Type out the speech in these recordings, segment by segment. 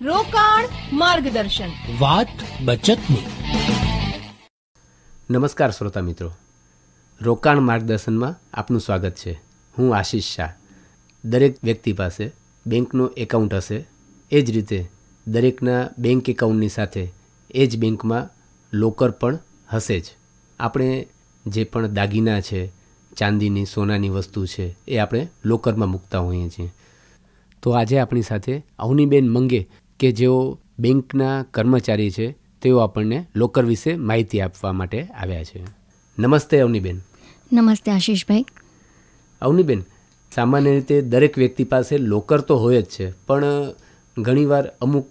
રોકાણ માર્ગદર્શન. વાત બચતની. નમસ્કાર શ્રોતા મિત્રો. રોકાણ માર્ગદર્શનમાં આપનું સ્વાગત છે. હું આશીષ શાહ. દરેક વ્યક્તિ પાસે બેંકનો એકાઉન્ટ હશે. એ જ રીતે દરેકના બેંક એકાઉન્ટની સાથે એ જ બેંકમાં લોકર પણ હશે જ. આપણે જે પણ દાગીના છે ચાંદીની સોનાની વસ્તુ છે એ આપણે લોકરમાં મૂકતા હોઈએ છીએ. તો આજે આપણી સાથે અવનીબેન મંગે કે જેઓ બેંકના કર્મચારી છે તેઓ આપણને લોકર વિશે માહિતી આપવા માટે આવ્યા છે. નમસ્તે અવનીબેન. નમસ્તે આશીષભાઈ. અવનીબેન સામાન્ય રીતે દરેક વ્યક્તિ પાસે લોકર તો હોય જ છે પણ ઘણીવાર અમુક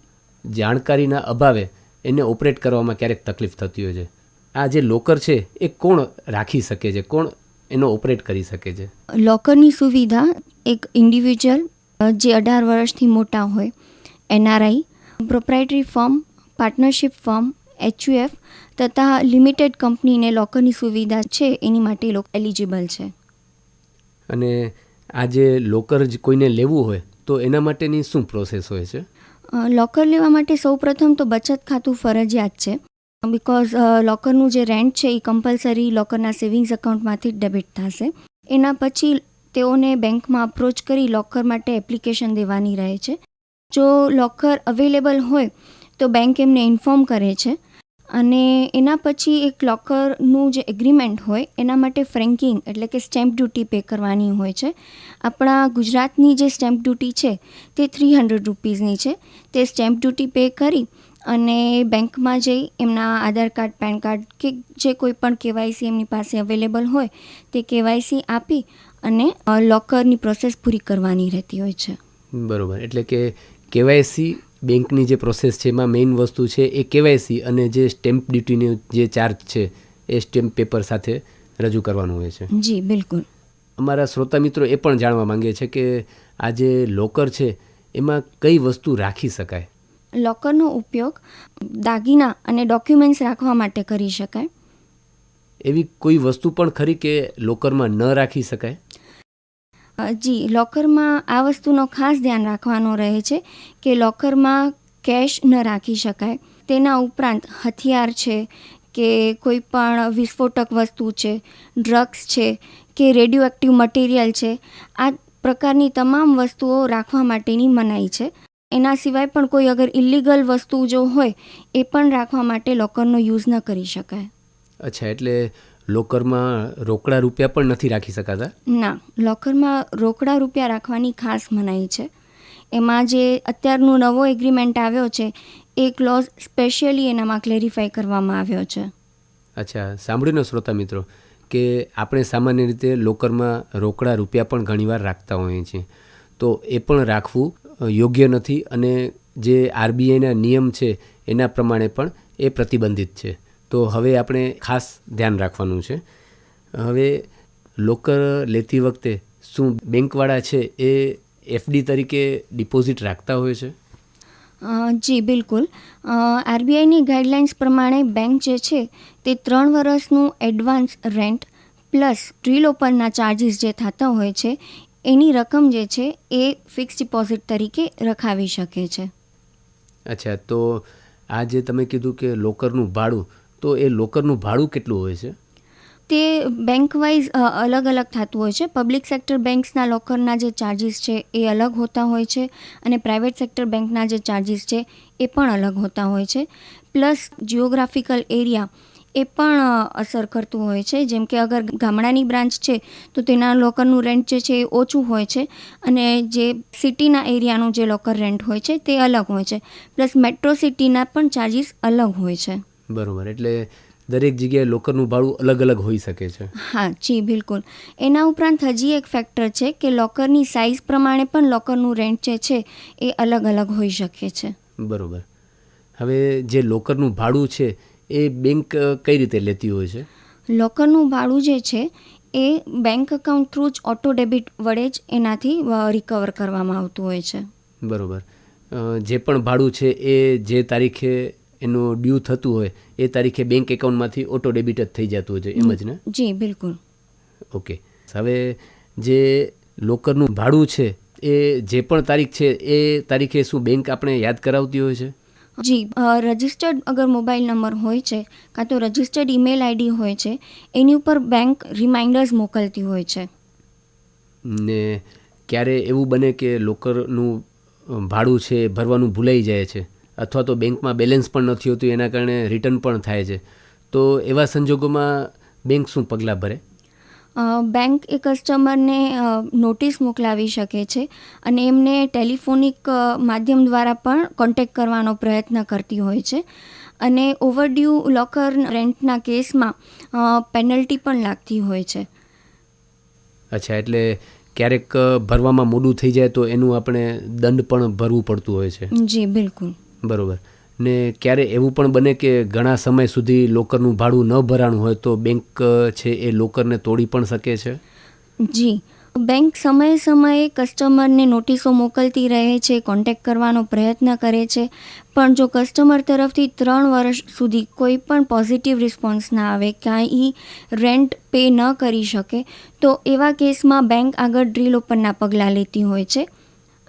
જાણકારીના અભાવે એને ઓપરેટ કરવામાં ક્યારેક તકલીફ થતી હોય છે. આ જે લોકર છે એ કોણ રાખી શકે છે? કોણ એનો ઓપરેટ કરી શકે છે? લોકરની સુવિધા એક ઇન્ડિવિજ્યુઅલ જે અઢાર વર્ષથી મોટા હોય NRI proprietary firm partnership firm HUF તથા લિમિટેડ કંપનીને લોકરની સુવિધા છે એની માટે લોકો એલિજિબલ છે. અને આ જે લોકર જ કોઈને લેવું હોય તો એના માટેની શું પ્રોસેસ હોય છે? લોકર લેવા માટે સૌપ્રથમ તો બચત ખાતું ફરજિયાત છે બિકોઝ લોકરનું જે રેન્ટ છે એ કમ્પલસરી લોકરના સેવિંગ્સ એકાઉન્ટમાંથી જ ડેબિટ થશે. એના પછી તેઓને બેંકમાં અપ્રોચ કરી લોકર માટે એપ્લિકેશન દેવાની રહે છે. જો લોકર અવેલેબલ હોય, તો બેંક એમને ઇન્ફોર્મ કરે છે. અને એના પછી એક લોકરનું જે એગ્રીમેન્ટ હોય, એના માટે ફ્રેન્કિંગ એટલે કે સ્ટેમ્પ ડ્યુટી પે કરવાની હોય છે. આપણા ગુજરાતની જે સ્ટેમ્પ ડ્યુટી છે, તે થ્રી હંડ્રેડ રૂપીઝની છે. તે સ્ટેમ્પ ડ્યુટી પે કરી અને બેંકમાં જઈ એમના આધાર કાર્ડ પેન કાર્ડ કે જે કોઈ પણ કેવાયસી એમની પાસે અવેલેબલ હોય, તે કેવાયસી આપી અને લોકરની પ્રોસેસ પૂરી કરવાની રહેતી હોય છે. બરોબર. એટલે કે કેવાયસી બેંકની જે પ્રોસેસ છે એમાં મેઇન વસ્તુ છે એ કેવાયસી અને જે સ્ટેમ્પ ડ્યુટીનો જે ચાર્જ છે એ સ્ટેમ્પ પેપર સાથે રજૂ કરવાનું હોય છે. જી બિલકુલ. અમારા શ્રોતા મિત્રો એ પણ જાણવા માંગે છે કે આ જે લોકર છે એમાં કઈ વસ્તુ રાખી શકાય? લોકરનો ઉપયોગ દાગીના અને ડોક્યુમેન્ટ્સ રાખવા માટે કરી શકાય. એવી કોઈ વસ્તુ પણ ખરી કે લોકરમાં ન રાખી શકાય? જી, લોકરમાં આ વસ્તુનો ખાસ ધ્યાન રાખવાનો રહે છે કે લોકરમાં કેશ ન રાખી શકાય. તેના ઉપરાંત હથિયાર છે કે કોઈ પણ વિસ્ફોટક વસ્તુ છે, ડ્રગ્સ છે કે રેડિયો એક્ટિવ મટીરિયલ છે, આ પ્રકારની તમામ વસ્તુઓ રાખવા માટેની મનાઈ છે. એના સિવાય પણ કોઈ અગર ઇલીગલ વસ્તુ જો હોય, એ પણ રાખવા માટે લોકરનો યુઝ ન કરી શકાય. અચ્છા, એટલે લોકરમાં રોકડા રૂપિયા પણ નથી રાખી શકાતા? ના લોકરમાં રોકડા રૂપિયા રાખવાની ખાસ મનાઈ છે. એમાં જે અત્યારનો નવો એગ્રીમેન્ટ આવ્યો છે એ ક્લોઝ સ્પેશિયલી એનામાં ક્લેરિફાઈ કરવામાં આવ્યો છે. અચ્છા સાંભળ્યું ને શ્રોતા મિત્રો કે આપણે સામાન્ય રીતે લોકરમાં રોકડા રૂપિયા પણ ઘણીવાર રાખતા હોઈએ છીએ. તો એ પણ રાખવું યોગ્ય નથી અને જે આરબીઆઈના નિયમ છે એના પ્રમાણે પણ એ પ્રતિબંધિત છે. તો હવે આપણે ખાસ ધ્યાન રાખવાનું છે. હવે લોકર લેતી વખતે શું બેંકવાળા છે એ એફડી તરીકે ડિપોઝિટ રાખતા હોય છે? જી બિલકુલ. આરબીઆઈની ગાઈડલાઇન્સ પ્રમાણે બેંક જે છે તે ત્રણ વર્ષનું એડવાન્સ રેન્ટ પ્લસ ડ્રીલ ઓપરના ચાર્જિસ જે થતા હોય છે એની રકમ જે છે એ ફિક્સ ડિપોઝિટ તરીકે રખાવી શકે છે. અચ્છા તો આ જે તમે કીધું કે લોકરનું ભાડું તો એ લોકરનું ભાડું કેટલું હોય છે? તે બેંક વાઇઝ અલગ અલગ થતું હોય છે. પબ્લિક સેક્ટર બેંક્સના લોકરના જે ચાર્જિસ છે એ અલગ હોતા હોય છે અને પ્રાઇવેટ સેક્ટર બેંકના જે ચાર્જિસ છે એ પણ અલગ હોતા હોય છે. પ્લસ જિયોગ્રાફિકલ એરિયા એ પણ અસર કરતું હોય છે. જેમ કે અગર ગામડાની બ્રાન્ચ છે, તો તેના લોકરનું રેન્ટ જે છે એ ઓછું હોય છે અને જે સિટીના એરિયાનું જે લોકર રેન્ટ હોય છે તે અલગ હોય છે. પ્લસ મેટ્રો સિટીના પણ ચાર્જિસ અલગ હોય છે. બરોબર એટલે દરેક જગ્યાએ લોકરનું ભાડું અલગ અલગ હોઈ શકે છે. હા જી બિલકુલ. એના ઉપરાંત હજી એક ફેક્ટર છે કે લોકરની સાઇઝ પ્રમાણે પણ લોકરનું રેન્ટ જે છે એ અલગ અલગ હોઈ શકે છે. બરાબર. હવે જે લોકરનું ભાડું છે એ બેંક કઈ રીતે લેતી હોય છે? લોકરનું ભાડું જે છે એ બેંક એકાઉન્ટ થ્રુ જ ઓટો ડેબિટ વડે જ એનાથી રિકવર કરવામાં આવતું હોય છે. બરોબર. જે પણ ભાડું છે એ જે તારીખે એનું ડ્યુ થતું હોય એ તારીખે બેંક એકાઉન્ટમાંથી ઓટો ડેબિટ જ થઈ જતું હોય છે એમ જ ને? જી બિલકુલ. ઓકે હવે જે લોકરનું ભાડું છે એ જે પણ તારીખ છે એ તારીખે શું બેંક આપણે યાદ કરાવતી હોય છે? જી રજિસ્ટર્ડ અગર મોબાઈલ નંબર હોય છે કાં તો રજિસ્ટર્ડ ઈમેલ આઈડી હોય છે એની ઉપર બેંક રિમાઇન્ડર્સ મોકલતી હોય છે. ને ક્યારે એવું બને કે લોકરનું ભાડું છે ભરવાનું ભૂલાઈ જાય છે? અથવા તો બેંકમાં બેલેન્સ પણ નથી હોતું એના કારણે રિટર્ન પણ થાય છે. તો એવા સંજોગોમાં બેંક શું પગલાં ભરે? બેંક એ કસ્ટમરને નોટિસ મોકલાવી શકે છે અને એમને ટેલિફોનિક માધ્યમ દ્વારા પણ કોન્ટેક્ટ કરવાનો પ્રયત્ન કરતી હોય છે. અને ઓવરડ્યુ લોકર રેન્ટના કેસમાં પેનલ્ટી પણ લાગતી હોય છે. અચ્છા એટલે ક્યારેક ભરવામાં મોડું થઈ જાય તો એનું આપણે દંડ પણ ભરવું પડતું હોય છે. જી બિલકુલ. બરોબર. ને ક્યારે એવું પણ બને કે ઘણા સમય સુધી લોકરનું ભાડું ન ભરાણું હોય તો બેંક છે એ લોકરને તોડી પણ શકે છે? જી. બેંક સમયે સમયે કસ્ટમરને નોટિસો મોકલતી રહે છે, કોન્ટેક્ટ કરવાનો પ્રયત્ન કરે છે. પણ જો કસ્ટમર તરફથી ત્રણ વર્ષ સુધી કોઈ પણ પોઝિટિવ રિસ્પોન્સ ના આવે કાંઈ રેન્ટ પે ન કરી શકે, તો એવા કેસમાં બેંક આગળ ડ્રીલ ઓપનના પગલાં લેતી હોય છે.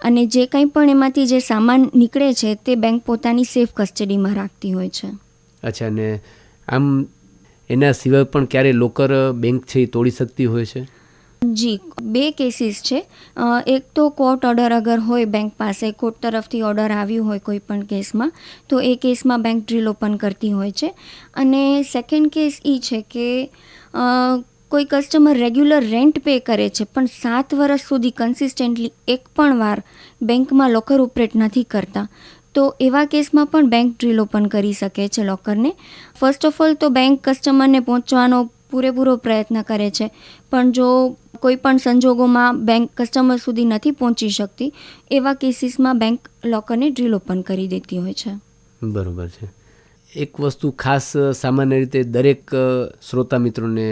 અને જે કંઈ પણ એમાંથી જે સામાન નીકળે છે તે બેંક પોતાની સેફ કસ્ટડીમાં રાખતી હોય છે. અચ્છા ને આમ એના સિવાય પણ ક્યારે લોકર બેંક છે એ તોડી શકતી હોય છે? જી બે કેસીસ છે. એક તો કોર્ટ ઓર્ડર અગર હોય બેંક પાસે કોર્ટ તરફથી ઓર્ડર આવ્યું હોય કોઈ પણ કેસમાં તો એ કેસમાં બેંક ડ્રીલ ઓપન કરતી હોય છે. અને સેકન્ડ કેસ એ છે કે કોઈ કસ્ટમર રેગ્યુલર રેન્ટ પે કરે છે, પણ સાત વર્ષ સુધી કન્સિસ્ટન્ટલી એક પણ વાર બેંકમાં લોકર ઓપરેટ નથી કરતા. તો એવા કેસમાં પણ બેંક ડ્રીલ ઓપન કરી શકે છે લોકરને ફર્સ્ટ ઓફ ઓલ તો બેંક કસ્ટમરને પહોંચવાનો પૂરેપૂરો પ્રયત્ન કરે છે, પણ જો કોઈ પણ સંજોગોમાં બેંક કસ્ટમર સુધી નથી પહોંચી શકતી, એવા કેસીસમાં બેંક લોકરને ડ્રીલ ઓપન કરી દેતી હોય છે. બરોબર છે. એક વસ્તુ ખાસ સામાન્ય રીતે દરેક શ્રોતા મિત્રોને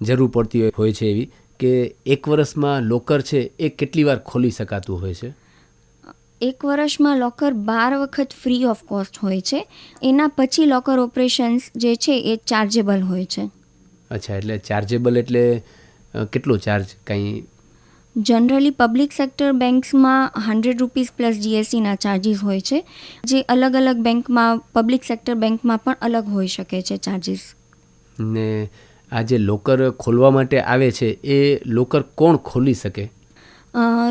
જરૂર પડતી હોય- છે એવી કે એક વર્ષમાં લોકર છે એ કેટલી વાર ખોલી શકાતું હોય છે? એક વર્ષમાં લોકર બાર વખત ફ્રી ઓફ કોસ્ટ હોય છે. એના પછી લોકર ઓપરેશન્સ જે છે એ ચાર્જેબલ હોય છે. અચ્છા એટલે ચાર્જેબલ એટલે કેટલો ચાર્જ કંઈ? જનરલી પબ્લિક સેક્ટર બેંક્સમાં હંડ્રેડ રૂપીઝ પ્લસ જીએસટીના ચાર્જીસ હોય છે જે અલગ અલગ બેંકમાં પબ્લિક સેક્ટર બેંકમાં પણ અલગ હોઈ શકે છે ચાર્જીસ ને આ જે લોકર ખોલવા માટે આવે છે, એ લોકર કોણ ખોલી શકે?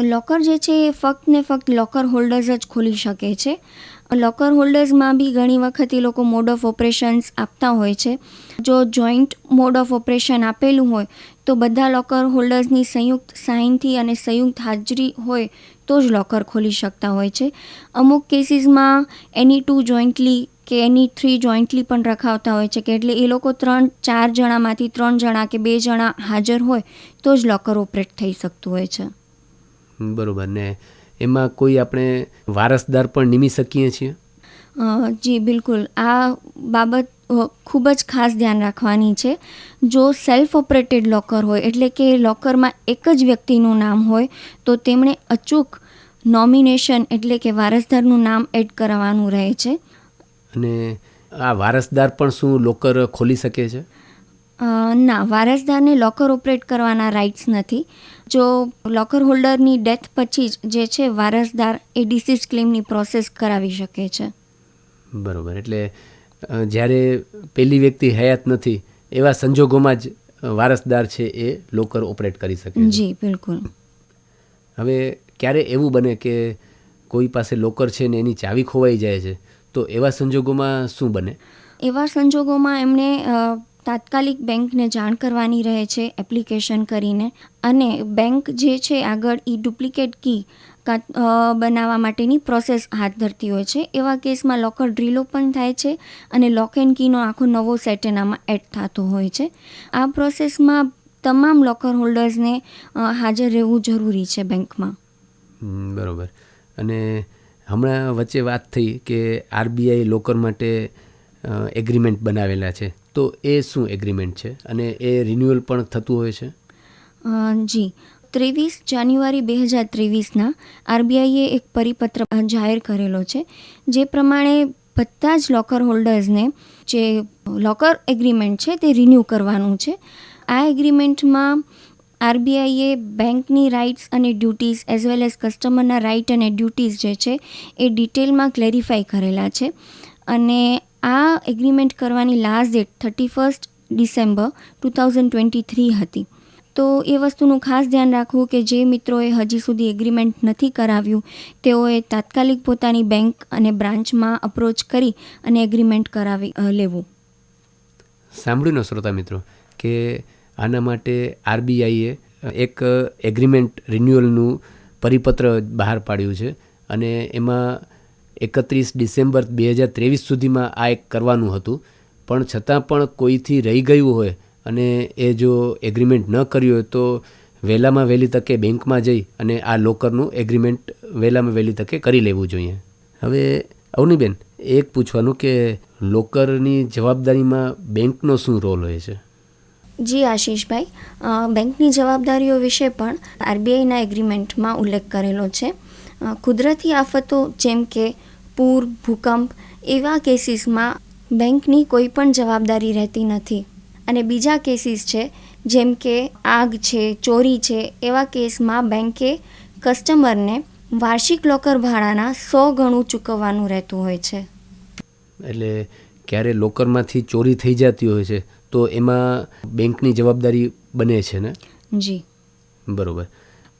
લોકર જે છે, એ ફક્ત ને ફક્ત લોકર હોલ્ડર્સ જ ખોલી શકે છે. લોકર હોલ્ડર્સમાં બી ઘણી વખત એ લોકો મોડ ઓફ ઓપરેશન્સ આપતા હોય છે. જો જોઈન્ટ મોડ ઓફ ઓપરેશન આપેલું હોય, તો બધા લોકર હોલ્ડર્સની સંયુક્ત સાઇનથી અને સંયુક્ત હાજરી હોય તો જ લોકર ખોલી શકતા હોય છે. અમુક કેસીસમાં એની ટુ જોઈન્ટલી કે એની થ્રી જોઈન્ટલી પણ રખાવતા હોય છે કે એટલે એ લોકો ત્રણ ચાર જણામાંથી ત્રણ જણા કે બે જણા હાજર હોય તો જ લોકર ઓપરેટ થઈ શકતું હોય છે. બરોબર. ને એમાં કોઈ આપણે વારસદાર પણ નિમી શકીએ છીએ? જી બિલકુલ. આ બાબત ખૂબ જ ખાસ ધ્યાન રાખવાની છે. જો સેલ્ફ ઓપરેટેડ લોકર હોય એટલે કે લોકરમાં એક જ વ્યક્તિનું નામ હોય તો તેમણે અચૂક નોમિનેશન એટલે કે વારસદારનું નામ એડ કરાવવાનું રહે છે. અને આ વારસદાર પણ શું લોકર ખોલી શકે છે? ના વારસદારને લોકર ઓપરેટ કરવાના રાઇટ્સ નથી. જો લોકર હોલ્ડરની ડેથ પછી જ જે છે વારસદાર એ ડિસીઝ ક્લેમની પ્રોસેસ કરાવી શકે છે. બરાબર એટલે જ્યારે પેલી વ્યક્તિ હયાત નથી એવા સંજોગોમાં જ વારસદાર છે એ લોકર ઓપરેટ કરી શકે જી બિલકુલ. હવે ક્યારે એવું બને કે કોઈ પાસે લોકર છે ને એની ચાવી ખોવાઈ જાય છે તો એવા સંજોગોમાં શું બને? એવા સંજોગોમાં એમણે તાત્કાલિક બેંકને જાણ કરવાની રહે છે એપ્લિકેશન કરીને. અને બેંક જે છે આગળ એ ડુપ્લિકેટ કી બનાવવા માટેની પ્રોસેસ હાથ ધરતી હોય છે. એવા કેસમાં લોકર ડ્રીલ ઓપન થાય છે અને લોક એન્ડ કીનો આખો નવો સેટ એનામાં એડ થતો હોય છે. આ પ્રોસેસમાં તમામ લોકર હોલ્ડર્સને હાજર રહેવું જરૂરી છે બેંકમાં. બરોબર. અને હમણાં વચ્ચે વાત થઈ કે આરબીઆઈ લોકર માટે એગ્રીમેન્ટ બનાવેલા છે. તો એ શું એગ્રીમેન્ટ છે? અને એ રિન્યુઅલ પણ થતું હોય છે? જી. ત્રેવીસ જાન્યુઆરી બે હજાર ત્રેવીસના આરબીઆઈએ એક પરિપત્ર જાહેર કરેલો છે, જે પ્રમાણે બધા જ લોકર હોલ્ડર્સને જે લોકર એગ્રીમેન્ટ છે તે રિન્યૂ કરવાનું છે. આ એગ્રીમેન્ટમાં આરબીઆઈએ બેંકની રાઇટ્સ અને ડ્યુટીઝ એઝ વેલ એઝ કસ્ટમરના રાઇટ અને ડ્યુટીઝ જે છે એ ડિટેલમાં ક્લેરિફાઈ કરેલા છે. અને આ એગ્રીમેન્ટ કરવાની last date thirty first December two thousand twenty three હતી. તો એ વસ્તુનું ખાસ ધ્યાન રાખવું કે જે મિત્રોએ હજી સુધી એગ્રીમેન્ટ નથી કરાવ્યું, તેઓએ તાત્કાલિક પોતાની બેંક અને બ્રાન્ચમાં અપ્રોચ કરી અને એગ્રીમેન્ટ કરાવી લેવું. સાંભળ્યું ન શ્રોતા મિત્રો, કે આના માટે આરબીઆઈએ એક એગ્રીમેન્ટ રિન્યુઅલનું પરિપત્ર બહાર પાડ્યું છે અને એમાં એકત્રીસ ડિસેમ્બર બે હજાર ત્રેવીસ સુધીમાં આ એક કરવાનું હતું. પણ છતાં પણ કોઈથી રહી ગયું હોય અને એ જો એગ્રીમેન્ટ ન કર્યું હોય તો વહેલામાં વહેલી તકે બેંકમાં જઈ અને આ લોકરનું એગ્રીમેન્ટ વહેલામાં વહેલી તકે કરી લેવું જોઈએ. હવે અવનીબેન, એક પૂછવાનું કે લોકરની જવાબદારીમાં બેંકનો શું રોલ હોય છે? જી આશીષભાઈ બેંકની જવાબદારીઓ વિશે પણ આરબીઆઈના એગ્રીમેન્ટમાં ઉલ્લેખ કરેલો છે. કુદરતી આફતો જેમ કે પૂર, ભૂકંપ એવા કેસીસમાં બેંકની કોઈ પણ જવાબદારી રહેતી નથી. અને બીજા કેસીસ છે, જેમ કે આગ છે, ચોરી છે, એવા કેસમાં બેંકે કસ્ટમરને વાર્ષિક લોકર ભાડાના સો ગણું ચૂકવવાનું રહેતું હોય છે. એટલે ક્યારે લોકરમાંથી ચોરી થઈ જતી હોય છે? તો એમાં બેંકની જવાબદારી બને છે ને? જી. બરોબર.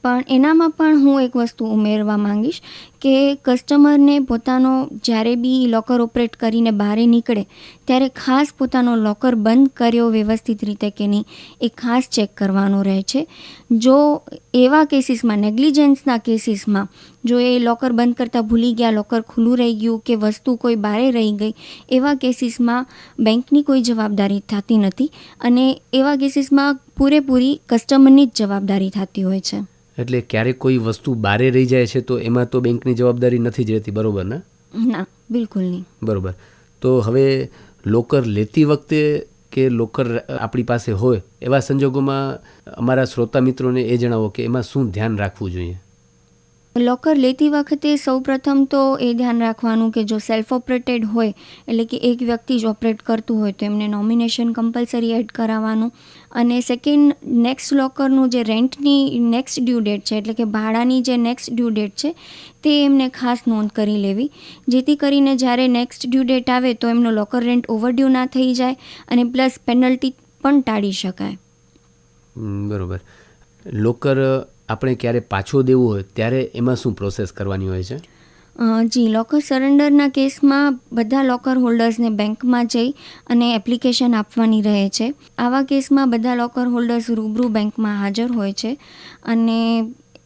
પણ એનામાં પણ હું એક વસ્તુ ઉમેરવા માંગીશ કે કસ્ટમરને પોતાનો જ્યારે બી લોકર ઓપરેટ કરીને બહાર નીકળે, ત્યારે ખાસ પોતાનો લોકર બંધ કર્યો વ્યવસ્થિત રીતે કે નહીં, એ ખાસ ચેક કરવાનું રહે છે. જો એવા કેસીસમાં, નેગ્લિજન્સના કેસીસમાં, જો એ લોકર બંધ કરતાં ભૂલી ગયા, લોકર ખુલ્લું રહી ગયું કે વસ્તુ કોઈ બારે રહી ગઈ, એવા કેસીસમાં બેંકની કોઈ જવાબદારી થતી નથી અને એવા કેસીસમાં પૂરેપૂરી કસ્ટમરની જ જવાબદારી થતી હોય છે. એટલે ક્યારેક કોઈ વસ્તુ બારે રહી જાય છે તો એમાં તો બેંકની જવાબદારી નથી જ રહેતી બરોબર ને? ના બિલકુલ નહીં. બરોબર. તો હવે લોકર લેતી વખતે કે લોકર આપણી પાસે હોય એવા સંજોગોમાં અમારા શ્રોતા મિત્રોને એ જણાવો કે એમાં શું ધ્યાન રાખવું જોઈએ? લોકર લેતી વખતે સૌપ્રથમ તો એ ધ્યાન રાખવાનું કે જો સેલ્ફ ઓપરેટેડ હોય, એટલે કે એક વ્યક્તિ જ ઓપરેટ કરતું હોય તો એમને નોમિનેશન કમ્પલસરી એડ કરાવવાનું. અને સેકન્ડ નેક્સ્ટ લોકરનું જે રેન્ટની નેક્સ્ટ ડ્યુ ડેટ છે, એટલે કે ભાડાની જે નેક્સ્ટ ડ્યુ ડેટ છે, તે એમને ખાસ નોંધ કરી લેવી. જેથી કરીને જ્યારે નેક્સ્ટ ડ્યુ ડેટ આવે તો એમનો લોકર રેન્ટ ઓવરડ્યુ ના થઈ જાય અને પ્લસ પેનલ્ટી પણ ટાળી શકાય. બરાબર. લોકર આપણે ક્યારે પાછો દેવો હોય ત્યારે એમાં શું પ્રોસેસ કરવાની હોય છે? જી લોકર સરેન્ડરના કેસમાં બધા લોકર હોલ્ડર્સને બેંકમાં જઈ અને એપ્લિકેશન આપવાની રહે છે. આવા કેસમાં બધા લોકર હોલ્ડર્સ રૂબરૂ બેંકમાં હાજર હોય છે અને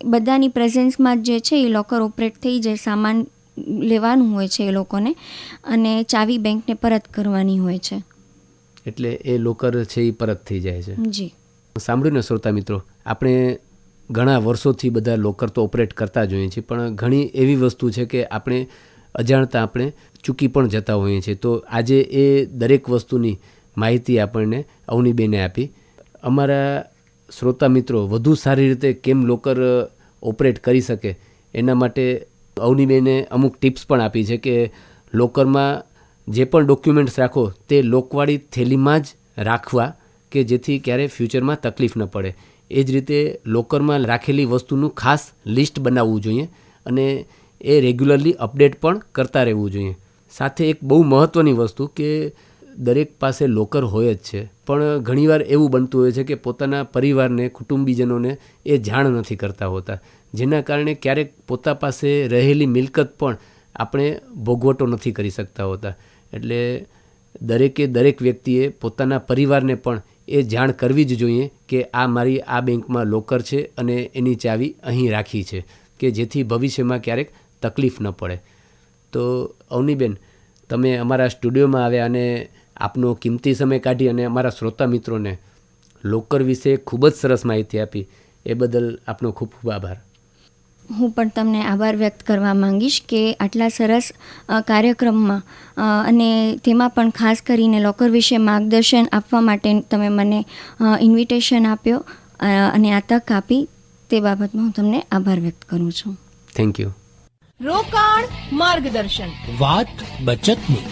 બધાની પ્રેઝન્સમાં જે છે એ લોકર ઓપરેટ થઈ જાય સામાન લેવાનું હોય છે એ લોકોને અને ચાવી બેંકને પરત કરવાની હોય છે. એટલે એ લોકર છે એ પરત થઈ જાય છે. જી. સાંભળ્યું ને શ્રોતા મિત્રો આપણે ઘણા વર્ષોથી બધા લોકર તો ઓપરેટ કરતા જ હોઈએ છીએ, પણ ઘણી એવી વસ્તુ છે કે આપણે અજાણતા આપણે ચૂકી પણ જતા હોઈએ છીએ. તો આજે એ દરેક વસ્તુની માહિતી આપણને અવનીબેને આપી. અમારા શ્રોતા મિત્રો વધુ સારી રીતે કેમ લોકર ઓપરેટ કરી શકે એના માટે અવનીબેને અમુક ટિપ્સ પણ આપી છે કે લોકરમાં જે પણ ડોક્યુમેન્ટ્સ રાખો તે લોકવાળી થેલીમાં જ રાખવા કે જેથી ક્યારેય ફ્યુચરમાં તકલીફ ન પડે. એ જ રીતે લોકરમાં રાખેલી વસ્તુનું ખાસ લિસ્ટ બનાવવું જોઈએ અને એ રેગ્યુલરલી અપડેટ પણ કરતા રહેવું જોઈએ. સાથે એક બહુ મહત્ત્વની વસ્તુ કે દરેક પાસે લોકર હોય જ છે. પણ ઘણીવાર એવું બનતું હોય છે કે પોતાના પરિવારને, કુટુંબીજનોને એ જાણ નથી કરતા હોતા. જેના કારણે ક્યારેક પોતા પાસે રહેલી મિલકત પણ આપણે ભોગવટો નથી કરી શકતા હોતા. એટલે દરેકે દરેક વ્યક્તિએ પોતાના પરિવારને પણ એ જાણ કરવી જ જોઈએ કે આ મારી આ બેંકમાં લોકર છે અને એની ચાવી અહીં રાખી છે કે જેથી ભવિષ્યમાં ક્યારેક તકલીફ ન પડે. તો અવનીબેન, તમે અમારા સ્ટુડિયોમાં આવ્યા અને આપનો કિંમતી સમય કાઢી અને અમારા શ્રોતા મિત્રોને લોકર વિશે ખૂબ જ સરસ માહિતી આપી. એ બદલ આપનો ખૂબ ખૂબ આભાર. હું પણ તમને આભાર વ્યક્ત કરવા માંગીશ કે આટલા સરસ કાર્યક્રમમાં અને તેમાં પણ ખાસ કરીને લોકર વિશે માર્ગદર્શન આપવા માટે તમે મને ઇન્વિટેશન આપ્યો અને આ તક આપી તે બાબતમાં હું તમને આભાર વ્યક્ત કરું છું. થેન્ક યુ રોકાણ માર્ગદર્શન. વાત બચતની.